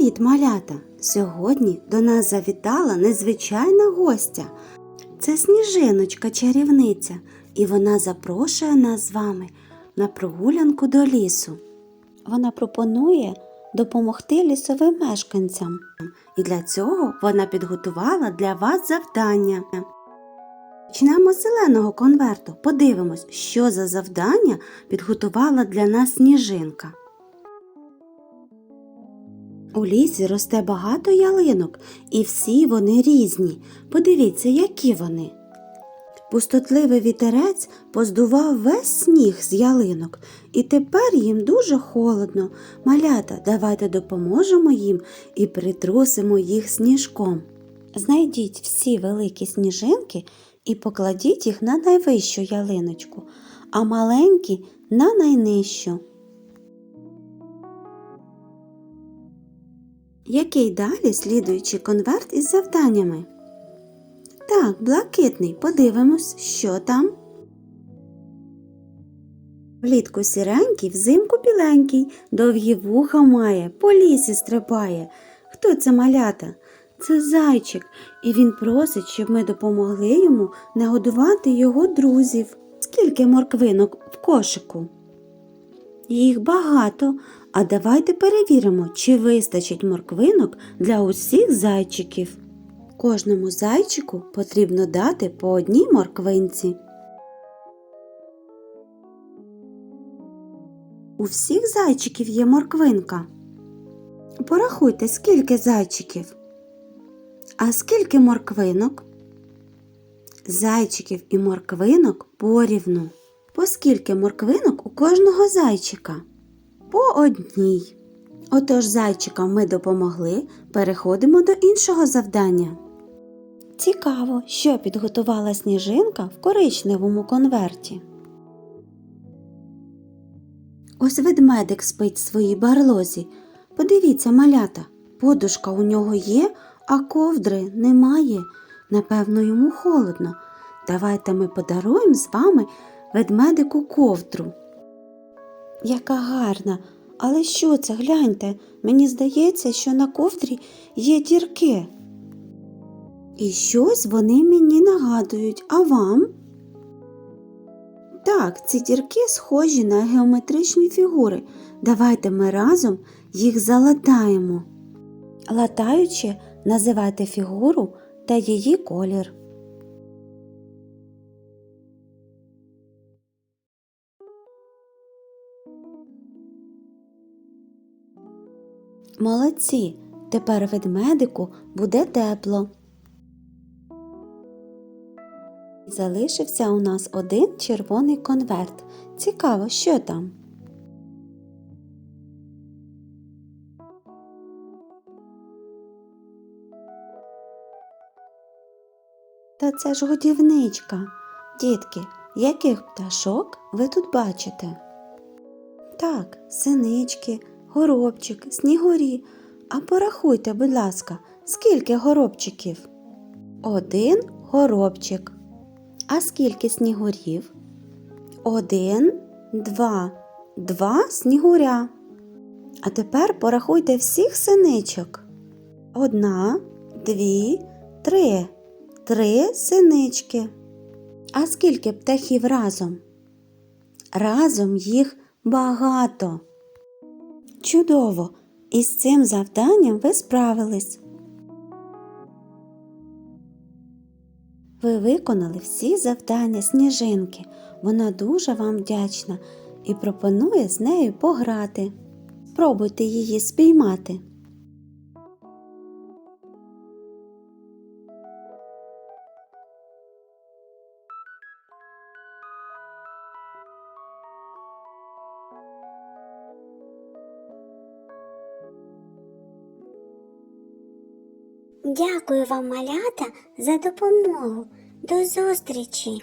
Привіт, малята! Сьогодні до нас завітала незвичайна гостя. Це сніжиночка чарівниця, і вона запрошує нас з вами на прогулянку до лісу. Вона пропонує допомогти лісовим мешканцям, і для цього вона підготувала для вас завдання. Почнемо з зеленого конверту. Подивимось, що за завдання підготувала для нас сніжинка. У лісі росте багато ялинок, і всі вони різні. Подивіться, які вони. Пустотливий вітерець поздував весь сніг з ялинок, і тепер їм дуже холодно. Малята, давайте допоможемо їм і притрусимо їх сніжком. Знайдіть всі великі сніжинки і покладіть їх на найвищу ялиночку, а маленькі на найнижчу. Який далі слідуючий конверт із завданнями? Так, блакитний. Подивимось, що там. Влітку сіренький, взимку біленький, довгі вуха має, по лісі стрибає. Хто це малята? Це зайчик, і він просить, щоб ми допомогли йому не годувати його друзів. Скільки морквинок в кошику? Їх багато, а давайте перевіримо, чи вистачить морквинок для усіх зайчиків. Кожному зайчику потрібно дати по одній морквинці. У всіх зайчиків є морквинка. Порахуйте, скільки зайчиків. А скільки морквинок? Зайчиків і морквинок порівну. По скільки морквинок у кожного зайчика? По одній. Отож зайчикам ми допомогли, переходимо до іншого завдання. Цікаво, що підготувала сніжинка в коричневому конверті. Ось ведмедик спить в своїй барлозі. Подивіться, малята, подушка у нього є, а ковдри немає. Напевно, йому холодно. Давайте ми подаруємо з вами ведмедику ковдру. Яка гарна, але що це, гляньте, мені здається, що на ковдрі є дірки. І щось вони мені нагадують, а вам? Так, ці дірки схожі на геометричні фігури. Давайте ми разом їх залатаємо. Латаючи, називайте фігуру та її колір. Молодці! Тепер ведмедику буде тепло. Залишився у нас один червоний конверт. Цікаво, що там. Та це ж годівничка. Дітки, яких пташок ви тут бачите? Так, синички, горобчик, снігурі. А порахуйте, будь ласка, скільки горобчиків? Один горобчик. А скільки снігурів? Один, два, два снігуря. А тепер порахуйте всіх синичок. Одна, дві, три. Три синички. А скільки птахів разом? Разом їх багато. Чудово! Із цим завданням ви справились. Ви виконали всі завдання сніжинки. Вона дуже вам вдячна і пропонує з нею пограти. Спробуйте її спіймати. Дякую вам, малята, за допомогу. До зустрічі!